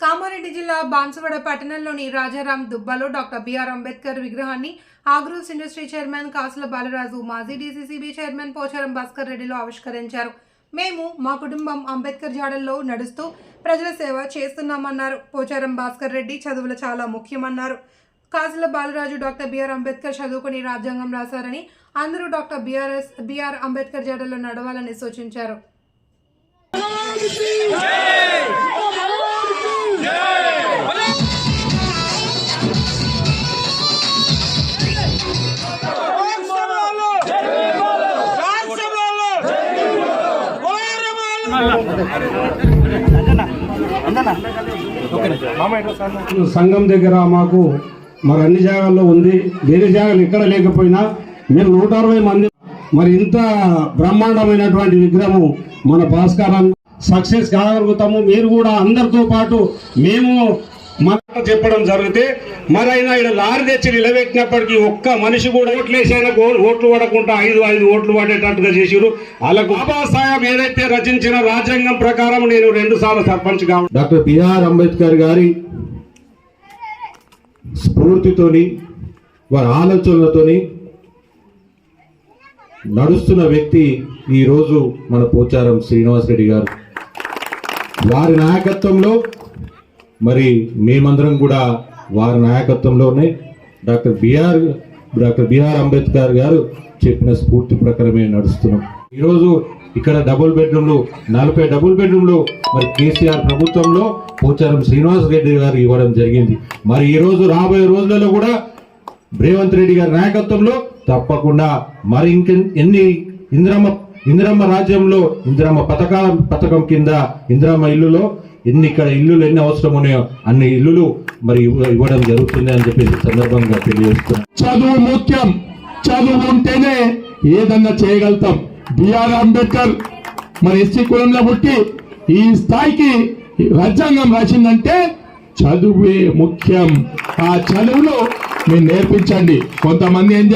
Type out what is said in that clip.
కామారెడ్డి జిల్లా బాన్సువాడ పట్టణంలోని రాజారాం దుబ్బాలో డాక్టర్ బిఆర్ అంబేద్కర్ విగ్రహాన్ని ఆగ్రోస్ ఇండస్ట్రీ చైర్మన్ కాసుల బాలరాజు మాజీ డీసీసీబీ చైర్మన్ పోచారం భాస్కర్ రెడ్డిలో ఆవిష్కరించారు. మేము మా కుటుంబం అంబేద్కర్ జాడల్లో నడుస్తూ ప్రజల సేవ చేస్తున్నామన్నారు. పోచారం భాస్కర్ రెడ్డి చదువులు చాలా ముఖ్యమన్నారు. కాసుల బాలరాజు డాక్టర్ బిఆర్ అంబేద్కర్ చదువుకుని రాజ్యాంగం రాశారని అందరూ డాక్టర్ బిఆర్ఎస్ బిఆర్ అంబేద్కర్ జాడల్లో నడవాలని సూచించారు. సంఘం దగ్గర మాకు మరి అన్ని జాగాల్లో ఉంది. వేరే జాగాలు ఎక్కడ లేకపోయినా మేము నూట అరవై మంది మరి ఇంత బ్రహ్మాండమైనటువంటి విగ్రహం మన భాస్కరాన్ని సక్సెస్ కాగలుగుతాము. మీరు కూడా అందరితో పాటు మేము మాట చెప్పడం జరిగితే మరి ఆయన ఇక్కడ లారీ తెచ్చి నిలబెట్టినప్పటికీ ఒక్క మనిషి కూడా ఓట్లు వేసైనా ఓట్లు పడకుండా ఐదు ఐదు ఓట్లు పడేటట్టుగా చేసిరు అలా బాబాసాహెబ్ ఏదైతే రచించిన రాజ్యాంగం ప్రకారం నేను రెండు సార్లు సర్పంచ్ కావాలి డాక్టర్ బిఆర్ అంబేద్కర్ గారి స్ఫూర్తితోని వారి ఆలోచనలతోని నడుస్తున్న వ్యక్తి ఈరోజు మన పోచారం శ్రీనివాస్ రెడ్డి గారు. వారి నాయకత్వంలో మరి మేమందరం కూడా వారి నాయకత్వంలోనే doctor BR doctor BR Ambedkar garu చెప్పిన స్ఫూర్తి ప్రకారమే నడుస్తున్నాం. ఈరోజు ఇక్కడ డబుల్ బెడ్రూమ్లు నలభై డబుల్ బెడ్రూమ్లు మరి కేసీఆర్ ప్రభుత్వంలో పోచారం శ్రీనివాస్ రెడ్డి గారు ఇవ్వడం జరిగింది. మరి ఈరోజు రాబోయే రోజులలో కూడా రేవంత్ రెడ్డి గారి నాయకత్వంలో తప్పకుండా మరి ఇంక ఎన్ని ఇందిరమ్మ ఇందిరమ్మ రాజ్యంలో ఇందిరమ్మ పథకాల పథకం కింద ఇందిరమ్మ ఇల్లులో ఎన్ని ఇక్కడ ఇల్లులు ఎన్ని అవసరం ఉన్నాయో అన్ని ఇల్లులు మరి ఇవ్వ- ఇవ్వడం జరుగుతుంది అని చెప్పి సందర్భంగా తెలియజేస్తున్నాను చదువు ముఖ్యం. చదువు ఉంటేనే ఏదన్నా చేయగలుగుతాం. బిఆర్ అంబేద్కర్ మరి ఎస్సీ కులంలో పుట్టి ఈ స్థాయికి రాజ్యాంగం రాసిందంటే చదువే ముఖ్యం. ఆ చదువులో మీరు నేర్పించండి. కొంతమంది ఏం